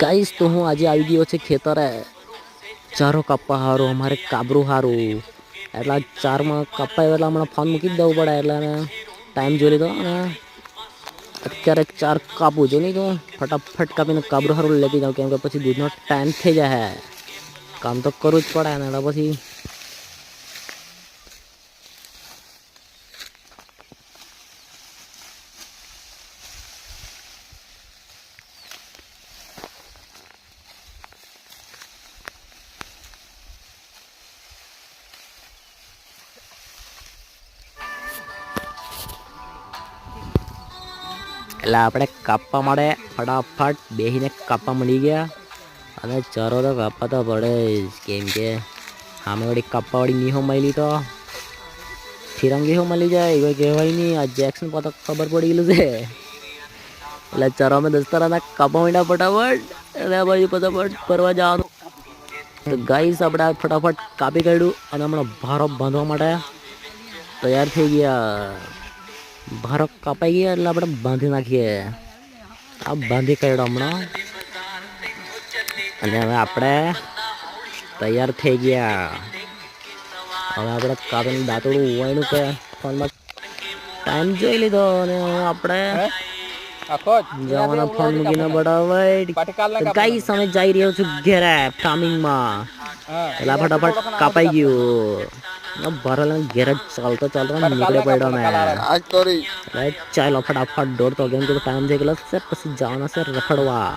Guys તો હું આજે આવી ગયો છે ખેતરે. ચારો કાપવા હારું, અમારે કાબરું હારું. એટલા ચારમાં કાપાય એટલે હમણાં ફોન મૂકી જ દેવું પડે, એટલે ટાઈમ જોઈ લીધો અને અત્યારે ચાર કાપું જો નહીં તો ફટાફટ કાપીને કાબરું હારું લેતી જાઉં, કેમ કે પછી દૂધનો ટાઈમ થઈ જાય. કામ તો કરવું જ પડે ને, એટલે પછી એટલે આપણે કાપવા માટે ફટાફટ બેસીને કાપવા મળી ગયા. અને ચરો તો કાપવા તો પડે જ, કેમ કે સામે વળી કાપવાવાળી નીહો મળી તો. ફિરંગી હો મળી જાય, કોઈ કહેવાય નહીં. આ જેક્સન પર ખબર પડી ગયેલું છે. એટલે ચરો અમે દસ્તારાના કાપવા માંડ્યા ફટાફટ, અને આ બાજુ ફટાફટ ફરવા જવાનું. તો ગાઈસ આપણે ફટાફટ કાપી કાઢ્યું, અને હમણાં ભારો બાંધવા માટે તૈયાર થઈ ગયા. ભારો કાપાઈ ગયા એટલે આપણે બાંધી નાખીએ આ બાંધી કાઢ્યો હમણાં અને હવે આપણે તૈયાર થઈ ગયા હવે આપણે કાપીને દાંતડું ઉવાયનું કે ફોનમાં ટાઈમ જોઈ લીધો અને હવે આપણે જવાના ફોન મૂકીને બરાબર ગાઈસ અમે જઈ રહ્યો છું ઘેરે ફાર્મિંગમાં એટલે ફટાફટ કાપાઈ ગયું ભરેલા ઘેર જ ચાલતો ચાલતો નીકળે પડ્યો મેં ચાલો ફટાફટ દોડતો કેમ કે ટાઈમ થઈ ગયેલો છે પછી જવાના છે રખડવા